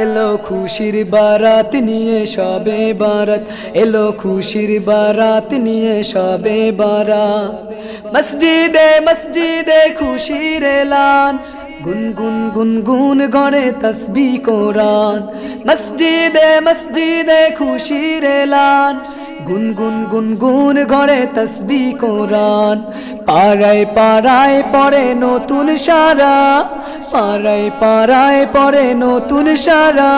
এলো খুশির বারাত নিয়ে, সবে বারাত। এলো খুশির বারাত নিয়ে, সবে বারাত। মসজিদে মসজিদে খুশির এলান। গুনগুন গুনগুন গড়ে তসবি কোরআন। মসজিদে মসজিদে খুশির এলান। গুনগুন গুনগুন গড়ে তসবি কোরআন। পাড়ায় পাড়ায় পড়ে নতুন সারা। পাড়ায় পাড়ায় পরে নতুন সারা।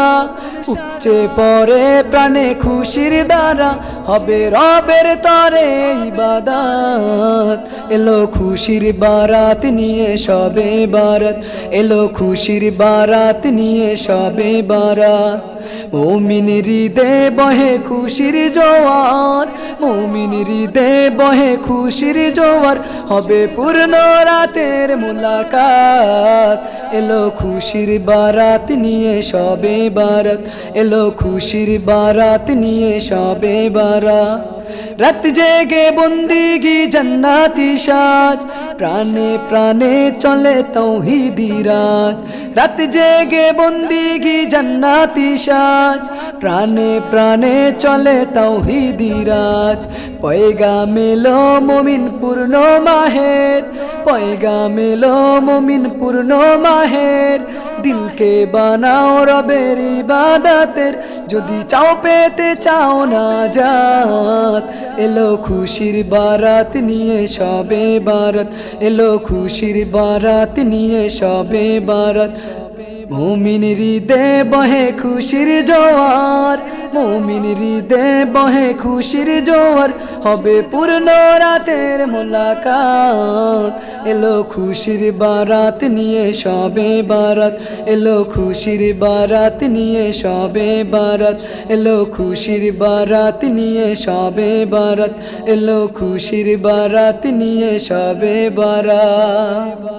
উপচে পরে প্রাণে খুশির দ্বারা, হবে রবের তরে ইবাদাত। এলো খুশির বারাত নিয়ে সবে বারাত, এলো খুশির বারাত নিয়ে সবে বারাত। মৌমিন হৃদে বহে খুশির জোয়ার, মৌমিন হৃদে বহে খুশির জোয়ার, হবে পূর্ণ রাতের মুলাকাত। এলো খুশির বারাত নিয়ে সবে বারাত এলো খুশির বারাত নিয়ে সবে বারা। রাত জেগে বন্দিগি জান্নাতি সাজ। প্রাণে প্রাণে চলে তৌহিদি রাজ। রাত জেগে বন্দিগি জান্নাতি সাজ। প্রাণে প্রাণে চলে তৌহিদি রাজ। পয়গা মেলো মমিন পূর্ণ মাহের। পয়গা মেলো মমিন পূর্ণ মাহের। দিলকে বানাও রবের ইবাদাতের। যদি চাও পেতে চাও না যাত এলো খুশির বারাত নিয়ে সবে বারাত। এলো খুশির বারাত নিয়ে সবে বারাত। ভূমিন হৃদে বহে খুশির জোয়ার। হৃদে বহে খুশির জোয়ার, হবে পূর্ণ রাতের মোলাকাত। এলো খুশির বারাত নিয়ে সবে বারাত, এলো খুশির বারাত নিয়ে সবে বারাত, এলো খুশির বারাত নিয়ে সবে বারাত, এলো খুশির বারাত নিয়ে সবে বারাত।